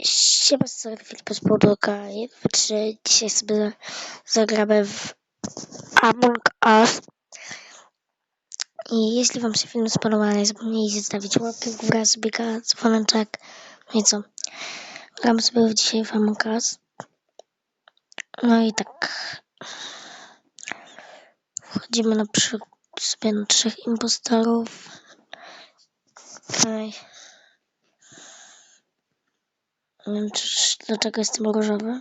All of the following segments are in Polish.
Siema, sorry, Filip z Podłoga. Czy dzisiaj sobie zagramy w Among Us. I jeśli wam się film spodobał, nie zapomnijcie zostawić łapki w górę, zbiega dzwoneczek. No i co? Gramy sobie dzisiaj w Among Us. No i tak. Wchodzimy na przykład sobie na trzech impostorów. Ej. Nie wiem, czy, dlaczego jestem różowy.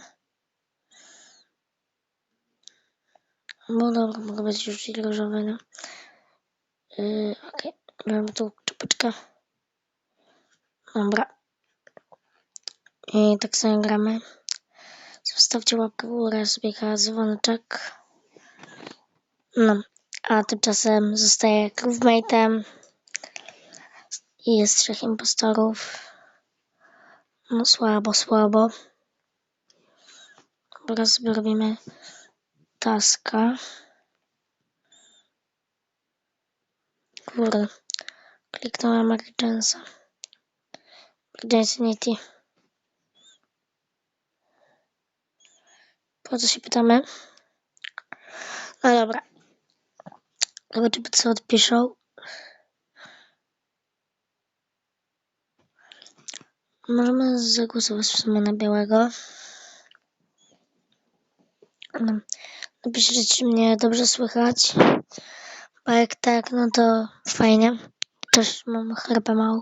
No dobra, mogę być już różowy, no. Yy, Okej, okay. mamy tu czapeczkę. Dobra. I tak sobie gramy. Zostawcie łapkę w górę, zbiega dzwoneczek. No, a tymczasem zostaję crewmate'em. I jest trzech impostorów. No słabo, słabo. Teraz robimy taska. Kurde. Kliknąłem Emergensa. Emergency Po co się pytamy? No dobra. Zobaczymy co odpiszą. Możemy zagłosować w sumie na białego. No. Napiszcie, czy mnie dobrze słychać. Bo jak tak, no to fajnie. Też mam chrypę małą.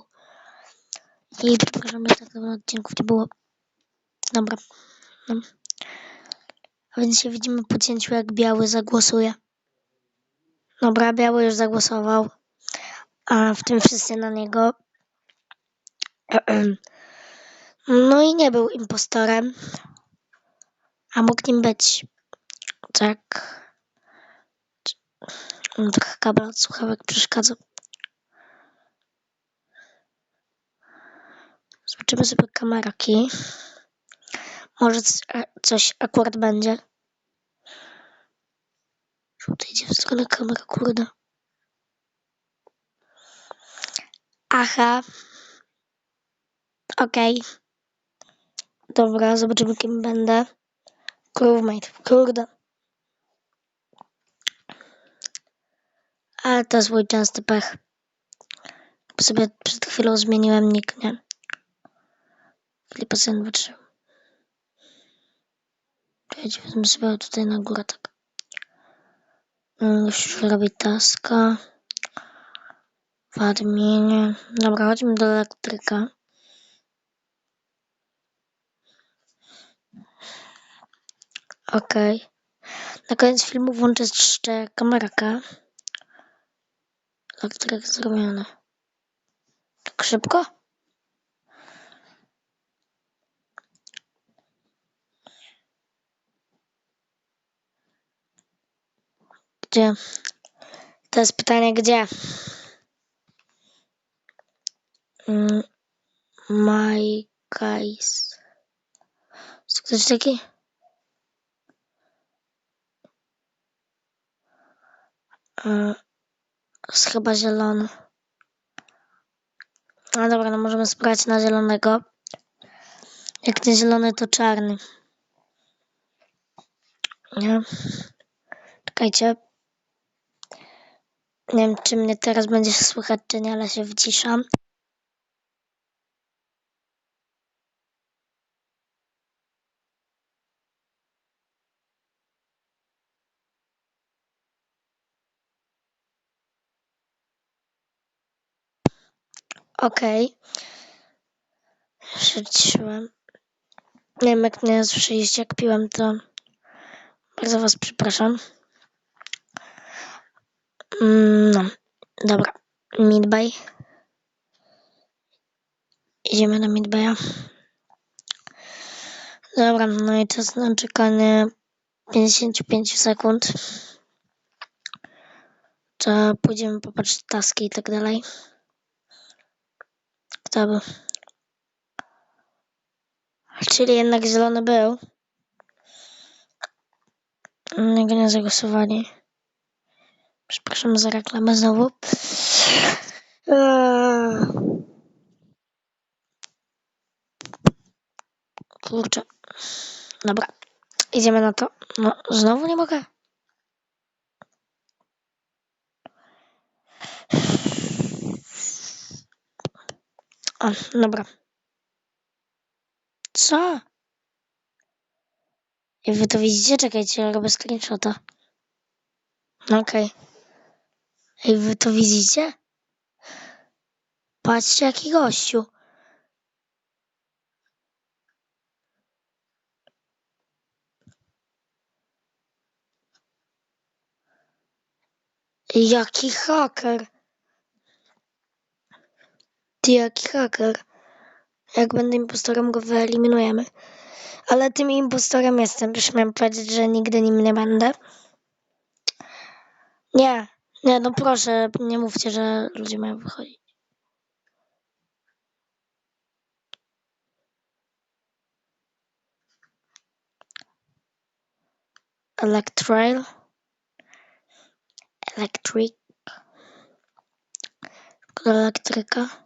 I przepraszam, że tak dawno odcinków nie było. Dobra. No. A więc się widzimy po cięciu, jak biały zagłosuje. Dobra, biały już zagłosował. A w tym wszyscy na niego. No i nie był impostorem. A mógł nim być. Tak. Trochę kabel od słuchawek przeszkadza. Zobaczymy sobie kameraki. Może coś akurat będzie. Żółty idzie w stronę kamery, kurde. Aha. Okej. Okay. Dobra, zobaczymy kim będę. Crewmate, kurde. Ale to jest mój częsty pech. Sobie przed chwilą zmieniłem nick, nie? Filipa Sandwich. Wezmę sobie tutaj na górę, tak. Już robię taska. W adminie. Dobra, chodźmy do elektryka. Okej. Na koniec filmu włączę jeszcze kamerkę. Elektryk zrobiony. Tak szybko? Gdzie? To jest pytanie, gdzie? Mm, my guys. Jest ktoś taki? Jest chyba zielony. No dobra, no możemy sprawdzić na zielonego. Jak nie zielony, to czarny. Nie? Czekajcie. Nie wiem, czy mnie teraz będzie słychać, czy nie, ale się wyciszam. Okej. Okay. Wyciszyłem. Nie wiem, jak mnie słyszeliście, jak piłem, to bardzo was przepraszam. Mm, no, dobra. Midbay. Idziemy na Midbaya. Dobra, no i czas na czekanie 55 sekund. To pójdziemy popatrzeć taski i tak dalej. Czyli jednak zielony był. Niego nie zagłosowali. Przepraszam za reklamę znowu. Kurczę. Dobra, idziemy na to. No, znowu nie mogę. O, dobra. Co? Jak wy to widzicie? Czekajcie, ja robię screenshota. No Okej. Ej, wy to widzicie? Patrzcie, jaki gościu. Jaki haker. Ty, jaki haker. Jak będę impostorem, go wyeliminujemy. Ale tym impostorem jestem. Już miałem powiedzieć, że nigdy nim nie będę. Nie, nie, no proszę, nie mówcie, że ludzie mają wychodzić. Electrail. Electric. Elektryka.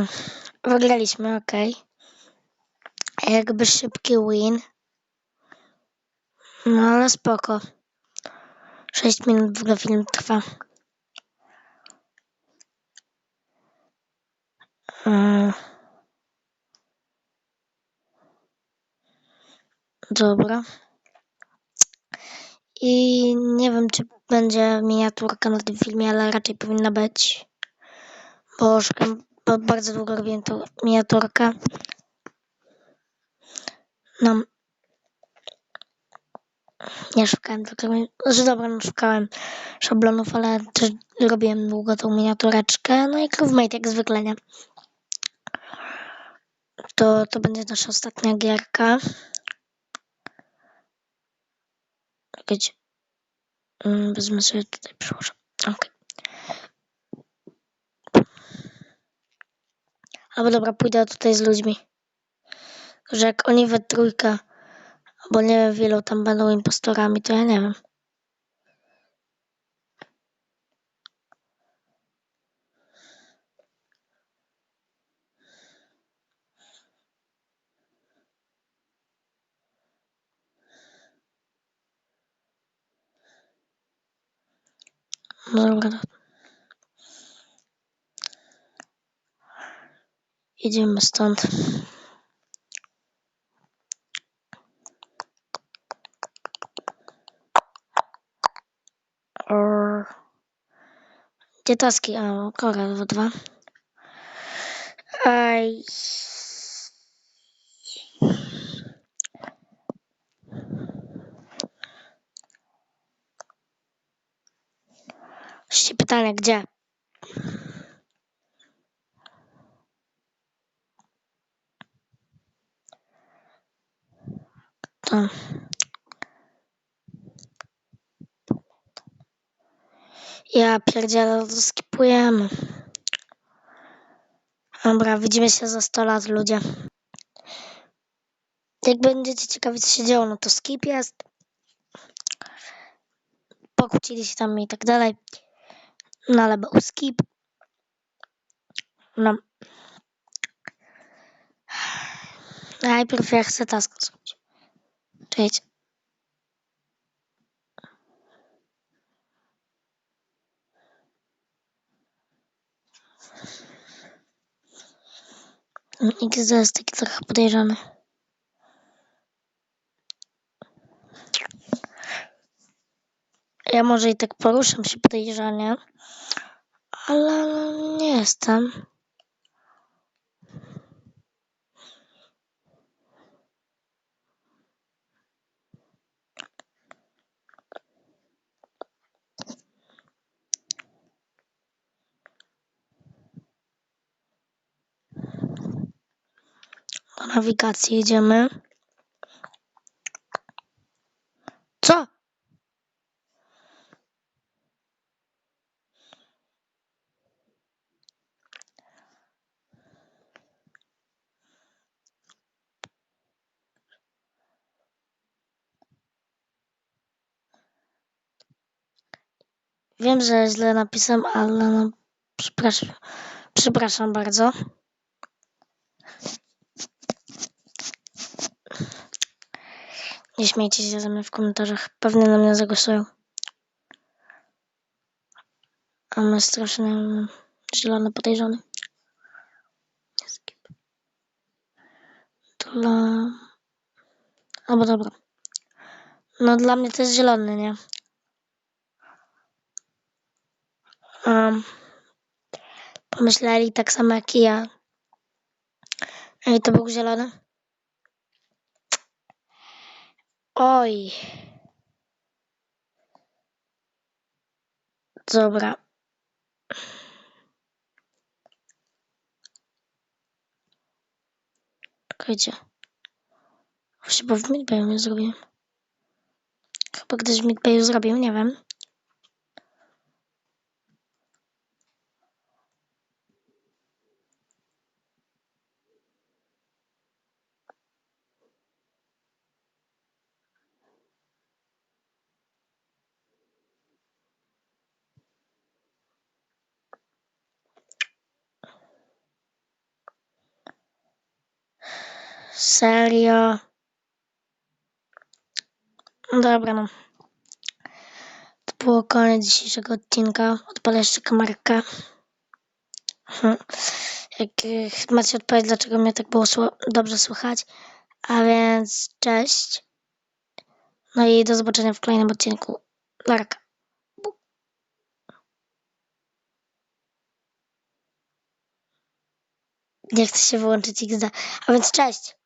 Mm, Wygraliśmy, okej. Jakby szybki win. No ale spoko. 6 minut w ogóle film trwa. Mm. Dobra. I nie wiem, czy będzie miniaturka na tym filmie, ale raczej powinna być. Bo szukam, bardzo długo robiłem tą miniaturkę. No. Nie szukałem tylko, że dobra, no szukałem szablonów, ale też robiłem długo tą miniatureczkę. No i Groovemate jak zwykle, nie? To, to będzie nasza ostatnia gierka. Czekajcie. Mm, Wezmę sobie tutaj przyłożę. Okej. Albo dobra, pójdę tutaj z ludźmi. Że jak oni we trójkę, albo nie wiem, wielu tam będą impostorami, to ja nie wiem. No dobra. Idziemy stąd. Gdzie taski? A, kora dwa. Aj. Jeszcze pytanie, gdzie? Ja pierdzielę, to skipujemy. Dobra, widzimy się za 100 lat, ludzie. Jak będziecie ciekawi, co się działo, no to skip jest. Pokłócili się tam i tak dalej. No ale był skip. No. Najpierw ja chcę task Cześć. XD jest taki trochę podejrzany. Ja może i tak poruszam się podejrzanie, ale nie jestem. po nawigacji jedziemy. Co? Wiem, że źle napisałem, ale no, przepraszam, przepraszam bardzo. Nie śmiejcie się ze mnie w komentarzach. Pewnie na mnie zagłosują. A my strasznie zielony podejrzany. Skip. Dla... Albo dobra. No dla mnie to jest zielony, nie? Um, pomyśleli tak samo jak i ja. Ej, to był zielony? Oj. Dobra. Czekajcie. Chyba w Midbayu nie zrobiłem. Chyba ktoś w Midbayu zrobił, nie wiem. Serio. Dobra, no. To było koniec dzisiejszego odcinka. Odpalę jeszcze kamerkę. Hmm. Jak e, macie odpowiedź, dlaczego mnie tak było dobrze słychać. A więc cześć. No i do zobaczenia w kolejnym odcinku. Larka. Nie chcę się wyłączyć XD. A więc cześć.